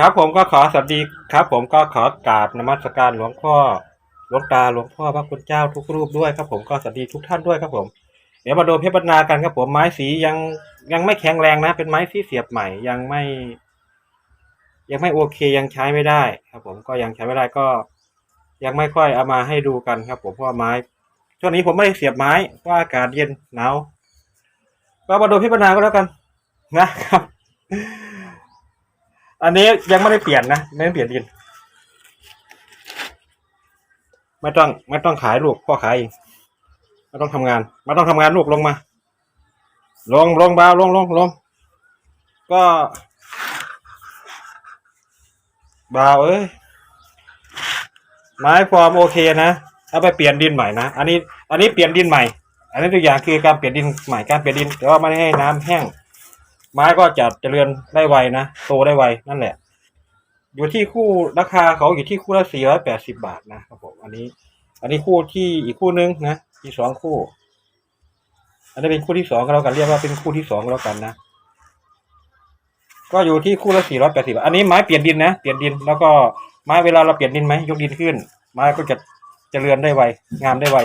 ครับผมก็ขอสวัสดีครับ ผมก็ขอกราบนมัสการหลวงพ่อหลวงตาหลวงพ่อพระคุณเจ้าทุกรูปด้วยครับ ผมก็สวัสดีทุกท่านด้วยครับผม เดี๋ยวมาดูพิจารณากันครับ ผมไม้สียังยังไม่แข็งแรงนะ เป็นไม้ที่เสียบใหม่ยังไม่ ยังไม่โอเคยังใช้ไม่ได้ ครับ ผมก็ยังใช้ไม่ได้ก็ ยังไม่ค่อยเอามาให้ดูกันครับ ผมเพราะว่าไม้ช่วงนี้ผมไม่ได้เสียบไม้เพราะอากาศเย็นหนาวก็มาดูพิจารณาก็แล้วกันนะครับ อันนี้ยังไม่ได้เปลี่ยนนะไม่ได้เปลี่ยนดินไม่ต้องไม่ต้องขายลูกพ่อขายเองไม่ต้องทำงานไม่ต้องทำงานลูกลงมา ลงลงเบาลงลงลงก็เบาเอ้ยไม้ฟอร์มโอเคนะเอาไปเปลี่ยนดินใหม่นะอันนี้ อันนี้เปลี่ยนดินใหม่ อันนี้ตัวอย่างคือการเปลี่ยนดินใหม่การเปลี่ยนดินแต่ว่าไม่ให้น้ำแห้ง ไม้ก็จะเจริญได้ไวนะโตได้ไวนั่นแหละ อยู่ที่คู่ราคาเขาอยู่ที่คู่ละสี่ร้อยแปดสิบาทนะครับผมอันนี้ อันนี้คู่ที่อีกคู่นึงนะที่สองคู่ อันนี้เป็นคู่ที่สองก็แล้วกันเรียกว่าเป็นคู่ที่สองก็แล้วกันนะก็อยู่ที่คู่ละสี่ร้อยแปดสิบอันนี้ไม้เปลี่ยนดินนะเปลี่ยนดินแล้วก็ไม้เวลาเราเปลี่ยนดินไหมยกดินขึ้น ไม้ก็จะเจริญได้ไวงามได้ไว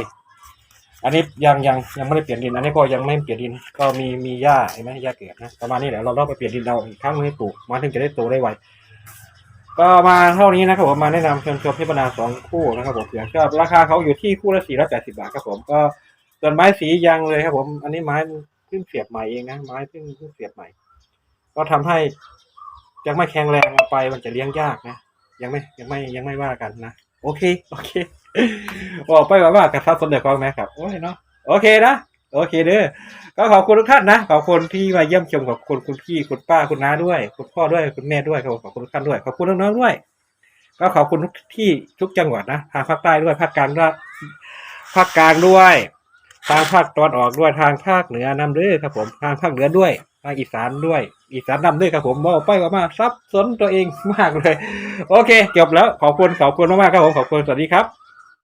อันนี้ยังยังยังไม่ได้เปลี่ยนดิน อันนี้ก็ยังไม่เปลี่ยนดิน ก็มีมีหญ้าเห็นไหมหญ้าเกิดนะประมาณนี้แหละเราต้องไปเปลี่ยนดินเราอีกครั้งนึงให้ปลูกมันถึงจะได้โตได้ไวก็มาเท่านี้นะครับผมมาแนะนำเชิญชมพิจารณาสองคู่นะครับผมเผื่อชอบราคาเขาอยู่ที่คู่ละสี่ร้อยแปดสิบาทครับผมก็ส่วนไม้สียังเลยครับผม อันนี้ไม้เพิ่งเสียบใหม่เองนะไม้เพิ่งเพิ่งเสียบใหม่ ก็ทำให้ยังไม่แข็งแรงเอาไปมันจะเลี้ยงยากนะยังไม่ยังไม่ยังไม่ว่ากันนะโอเคโอเค บอกไปว่าว่ากระทับสนเด็จความแม่ครับโอ้ยเนาะโอเคนะโอเคเด้อก็ขอบคุณทุกท่านนะขอบคุณที่มาเยี่ยมชมขอบคุณคุณพี่คุณป้าคุณน้าด้วย คุณพ่อด้วยคุณแม่ด้วยครับผมขอบคุณทุกท่านด้วยขอบคุณน้องๆด้วย ก็ขอบคุณทุกที่ทุกจังหวัดนะทางภาคใต้ด้วยภาคกลางด้วยภาคกลางด้วย ทางภาคตะวันออกด้วยทางภาคเหนือนำด้วยครับผมทางภาคเหนือด้วยทางอีสานด้วย อีสานนำด้วยครับผมบอกไปว่ามาซับสนตัวเองมากเลย โอเคจบแล้วขอบคุณขอบคุณมากๆครับผมขอบคุณสวัสดีครับ